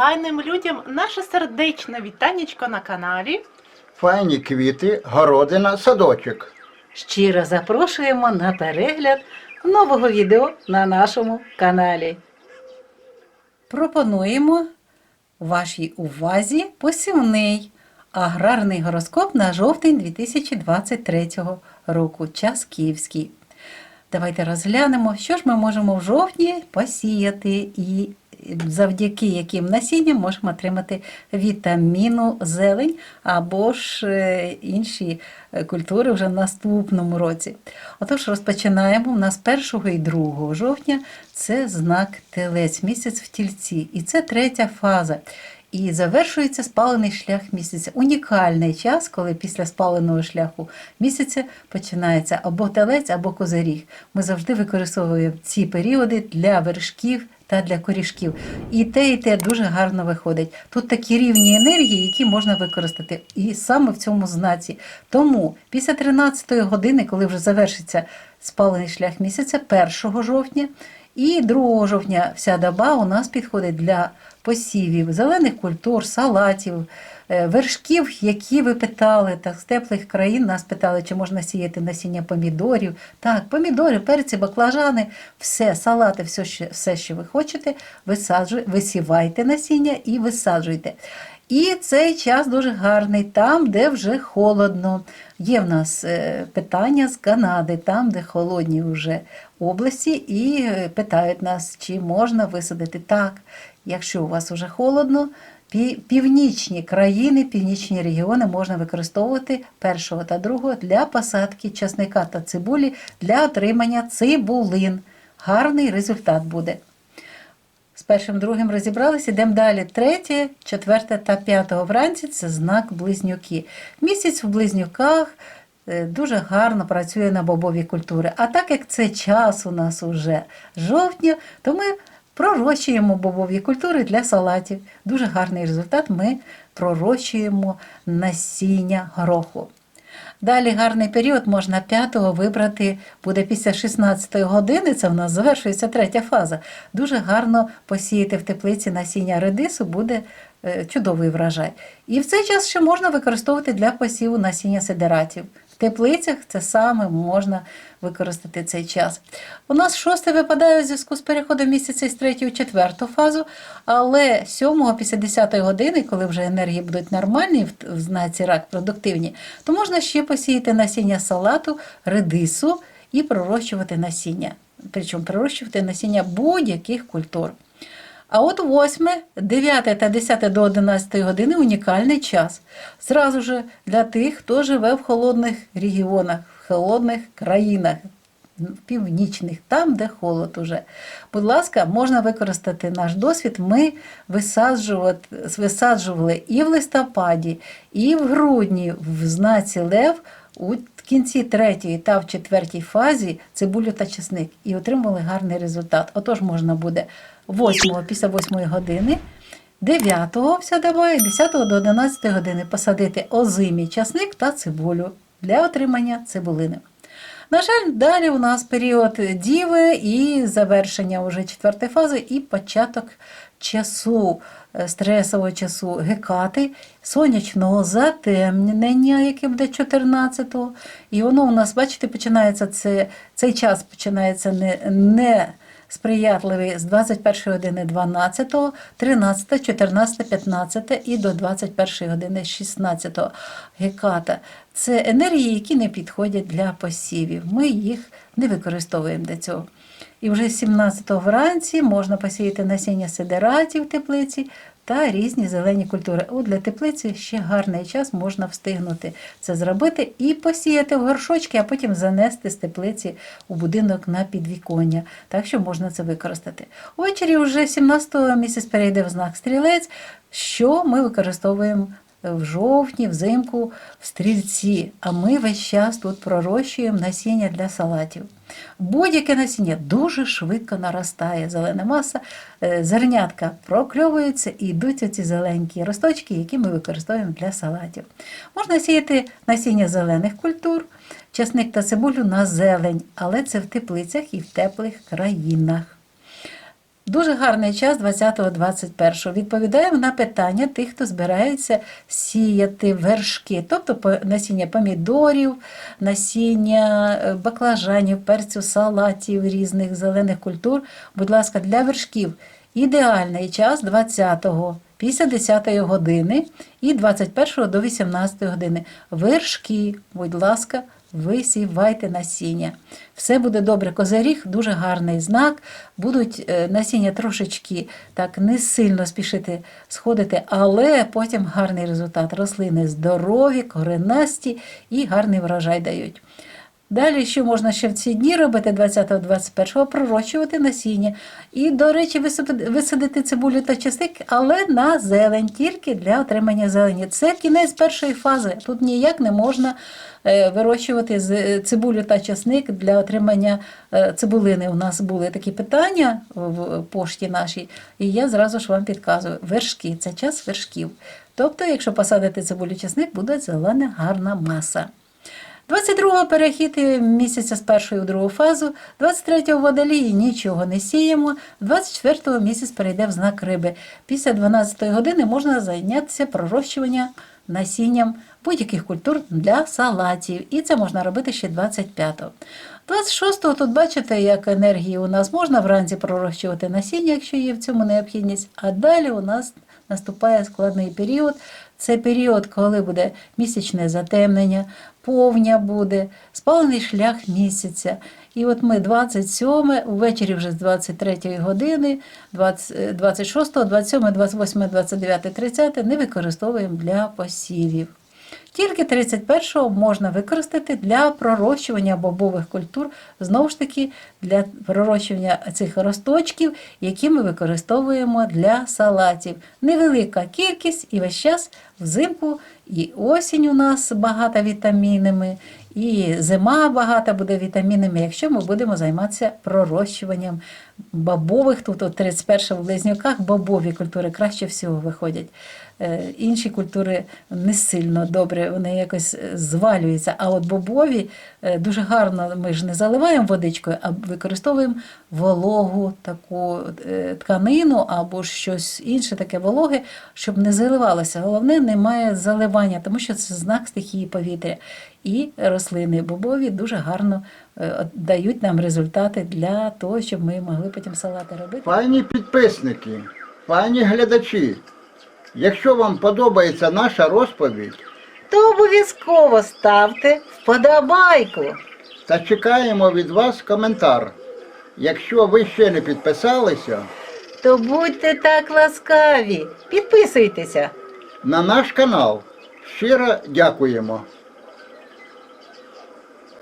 файним людям наше сердечне вітанечко на каналі. Файні квіти, городина, садочок. Щиро запрошуємо на перегляд нового відео на нашому каналі. Пропонуємо вашій увазі посівний аграрний гороскоп на жовтень 2023 року. Час київський. Давайте розглянемо, що ж ми можемо в жовтні посіяти і завдяки яким насінням можемо отримати вітаміну зелень або ж е, інші е, культури вже в наступному році. Отож, розпочинаємо. У нас 1 і 2 жовтня це знак телець, місяць в тільці. І це третя фаза. І завершується спалений шлях місяця. Унікальний час, коли після спаленого шляху місяця починається або телець, або козиріг. Ми завжди використовуємо ці періоди для вершків та для корішків. І те, і те дуже гарно виходить. Тут такі рівні енергії, які можна використати. І саме в цьому знаці. Тому після 13 години, коли вже завершиться спалений шлях місяця, 1 жовтня. І 2 жовтня вся доба у нас підходить для посівів зелених культур, салатів, е, вершків, які ви питали, так, з теплих країн нас питали, чи можна сіяти насіння помідорів. Так, помідори, перці, баклажани, все, салати, все, що, все, що ви хочете, висаджуй, висівайте насіння і висаджуйте. І цей час дуже гарний, там, де вже холодно. Є в нас е, питання з Канади, там, де холодні вже області, і е, питають нас, чи можна висадити так. Якщо у вас вже холодно, північні країни, північні регіони можна використовувати першого та другого для посадки часника та цибулі для отримання цибулин. Гарний результат буде. З першим, другим розібралися, йдемо далі. Третє, четверте та п'ятого вранці це знак близнюки. Місяць в близнюках е, дуже гарно працює на бобові культури. А так як це час у нас уже жовтня, то ми пророщуємо бобові культури для салатів. Дуже гарний результат. Ми пророщуємо насіння гороху. Далі гарний період можна 5-го вибрати, буде після 16-ї години, це в нас завершується третя фаза. Дуже гарно посіяти в теплиці насіння редису, буде е, чудовий врожай. І в цей час ще можна використовувати для посіву насіння сидератів. Теплицях це саме можна використати цей час. У нас шосте випадає у зв'язку з переходом місяця з третю у четверту фазу, але 7 після 10 години, коли вже енергії будуть нормальні, в знаці рак продуктивні, то можна ще посіяти насіння салату, редису і пророщувати насіння. Причому пророщувати насіння будь-яких культур. А от 8, 9 та 10 до 11 години унікальний час. Зразу ж для тих, хто живе в холодних регіонах, в холодних країнах, в північних, там, де холод уже. Будь ласка, можна використати наш досвід. Ми висаджували і в листопаді, і в грудні в знаці Лев у кінці третьої та в четвертій фазі цибулю та чесник і отримали гарний результат. Отож, можна буде 8 після 8 години. 9 вся доба і 10 до 11 години посадити озимі часник та цибулю для отримання цибулини. На жаль, далі у нас період діви і завершення вже четвертої фази, і початок часу, стресового часу гекати, сонячного затемнення, яке буде 14-го. І воно у нас, бачите, починається це, цей час починається не, не сприятливий з 21 години 12, 13, 14, 15 і до 21 години 16 геката. Це енергії, які не підходять для посівів. Ми їх не використовуємо для цього. І вже 17-го вранці можна посіяти насіння сидератів в теплиці та різні зелені культури. От для теплиці ще гарний час можна встигнути це зробити і посіяти в горшочки, а потім занести з теплиці у будинок на підвіконня. Так що можна це використати. Увечері вже 17-го місяць перейде в знак стрілець, що ми використовуємо в жовтні, взимку, в стрільці. А ми весь час тут пророщуємо насіння для салатів. Будь-яке насіння дуже швидко наростає. Зелена маса, е, зернятка прокльовуються і йдуть оці зеленькі росточки, які ми використовуємо для салатів. Можна сіяти насіння зелених культур, часник та цибулю на зелень, але це в теплицях і в теплих країнах. Дуже гарний час 20-21. Відповідаємо на питання тих, хто збирається сіяти вершки, тобто насіння помідорів, насіння е, баклажанів, перцю, салатів, різних зелених культур. Будь ласка, для вершків ідеальний час 20-го. Після 10 години і 21 до 18 години. Вершки, будь ласка, висівайте насіння. Все буде добре. Козаріг дуже гарний знак. Будуть е, насіння трошечки так не сильно спішити сходити, але потім гарний результат. Рослини здорові, коренасті і гарний врожай дають. Далі, що можна ще в ці дні робити 20-21, пророщувати насіння. І, до речі, висадити цибулю та часник, але на зелень, тільки для отримання зелені. Це кінець першої фази. Тут ніяк не можна е, вирощувати е, цибулю та часник для отримання е, цибулини. У нас були такі питання в пошті нашій, і я зразу ж вам підказую. Вершки це час вершків. Тобто, якщо посадити цибулю часник, буде зелена гарна маса. 22-го перехід місяця з першої у другу фазу, 23-го водолії нічого не сіємо, 24-го місяць перейде в знак риби. Після 12-ї години можна зайнятися пророщуванням насінням будь-яких культур для салатів. І це можна робити ще 25-го. 26-го тут бачите, як енергії у нас можна вранці пророщувати насіння, якщо є в цьому необхідність. А далі у нас наступає складний період. Це період, коли буде місячне затемнення, повня буде, спалений шлях місяця. І от ми 27, ввечері вже з 23 години, 20, 26, 27, 28, 29, 30 не використовуємо для посівів. Тільки 31-го можна використати для пророщування бобових культур, знову ж таки, для пророщування цих росточків, які ми використовуємо для салатів. Невелика кількість і весь час взимку і осінь у нас багата вітамінами, і зима багата буде вітамінами, якщо ми будемо займатися пророщуванням бобових. Тут от 31 в близнюках бобові культури краще всього виходять. Е, Інші культури не сильно добре, вони якось е, звалюються. А от бобові е, дуже гарно ми ж не заливаємо водичкою, а використовуємо вологу таку тканину або щось інше таке вологе, щоб не заливалося. Головне, немає заливання, тому що це знак стихії повітря. І рослини бобові дуже гарно е, дають нам результати для того, щоб ми могли потім салати робити. Пані підписники, пані глядачі, якщо вам подобається наша розповідь, То обов'язково ставте вподобайку. та чекаємо від вас коментар. Якщо ви ще не підписалися, То будьте так ласкаві, підписуйтеся. на наш канал щиро дякуємо.